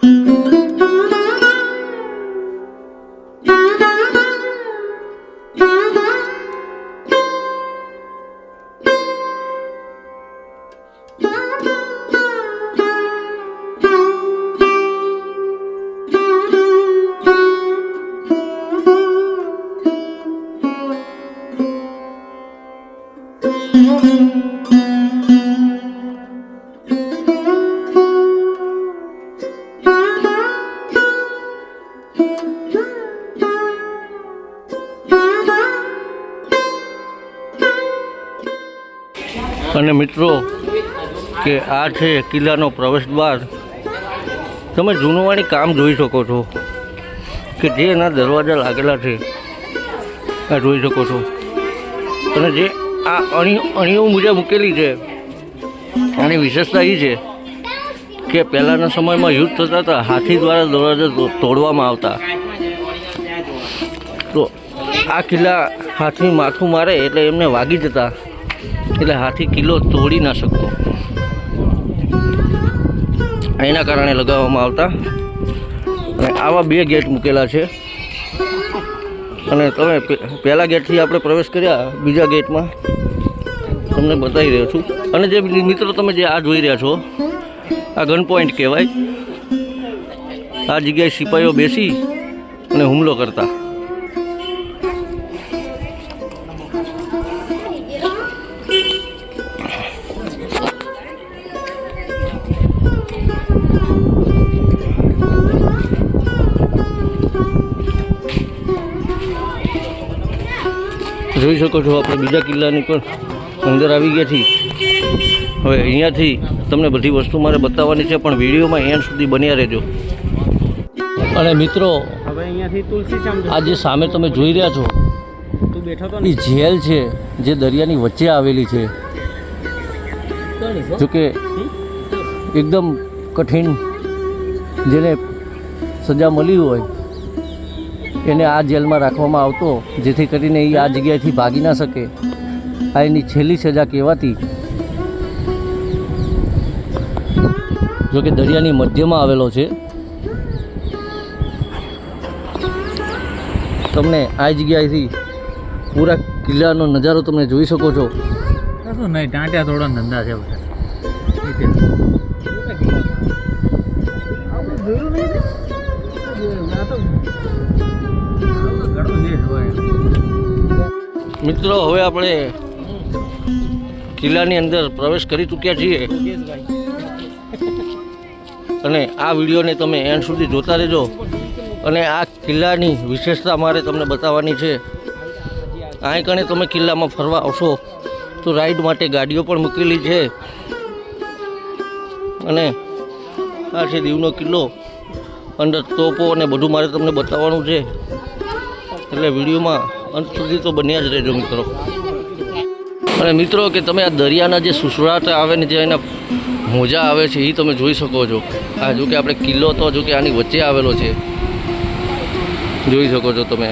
Thank you. અને મિત્રો, કે આ છે કિલ્લાનો પ્રવેશ દ્વાર તમે જૂનવાણી કામ જોઈ શકો છો, કે જે એના દરવાજા લાગેલા છે, આ જોઈ શકો છો. અને જે આ અણી, અણીઓ મુજબ મૂકેલી છે, આની વિશેષતા એ છે, કે પહેલાંના સમયમાં યુદ્ધ થતા હતા, હાથી દ્વારા દરવાજા તોડવામાં આવતા. તો આ કિલ્લા હાથી માથું મારે એટલે એમને વાગી જતા. એટલે હાથી કિલ્લો તોડી ના શકતો. એના કારણે લગાવવામાં આવતા. અને આવા બે ગેટ મૂકેલા છે. અને તમે પહેલા ગેટથી આપણે પ્રવેશ કર્યા, બીજા ગેટમાં. તમને બતાવી રહ્યો છું. અને જે મિત્રો તમે જે આ જોઈ રહ્યા છો, આ ગન પોઈન્ટ કહેવાય. આ જગ્યાએ સિપાહીઓ બેસી અને હુમલો કરતા. જોઈ શકો છો આપણે બીજા કિલ્લાની પણ અંદર આવી ગયા છીએ. હવે અહીંયાથી તમને બધી વસ્તુ મારે બતાવવાની છે પણ વિડીયોમાં એન્ડ સુધી બન્યા રહેજો. અને મિત્રો હવે અહીંયાથી તુલસી આ જે સામે તમે જોઈ રહ્યા છો એ જેલ છે જે દરિયાની વચ્ચે આવેલી છે. જોકે એકદમ કઠિન જેને સજા મળી હોય. એને આ જેલમાં રાખવામાં આવતો જેથી કરીને એ આ જગ્યાએથી ભાગી ના શકે. આ એની છેલ્લી સજા કહેવાતી. જોકે દરિયાની મધ્યમાં આવેલો છે. તમને આ જગ્યાએથી પૂરા કિલ્લાનો નજારો તમે જોઈ શકો છો. નહીં ટાંટ્યા થોડા ધંધા છે બધા. મિત્રો, હવે આપણે કિલ્લાની અંદર પ્રવેશ કરી ચૂક્યા છીએ. અને આ વિડીયોને તમે એન્ડ સુધી જોતા રહેજો. અને આ કિલ્લાની વિશેષતા મારે તમને બતાવવાની છે. અહીં કણે તમે કિલ્લામાં ફરવા આવશો તો રાઈડ માટે ગાડીઓ પણ મૂકેલી છે. અને આ છે દીવનો કિલ્લો. અંદર તોપો અને બધું મારે તમને બતાવવાનું છે. એટલે વિડીયોમાં અંત સુધી તો બન્યા જ રહેજો મિત્રો. અને મિત્રો કે તમે આ દરિયાના જે સુસરાટ આવે ને જે એના મોજા આવે છે એ તમે જોઈ શકો છો. આ જો કે આપણે કિલ્લો તો જો કે આની વચ્ચે આવેલો છે. જોઈ શકો છો તમે.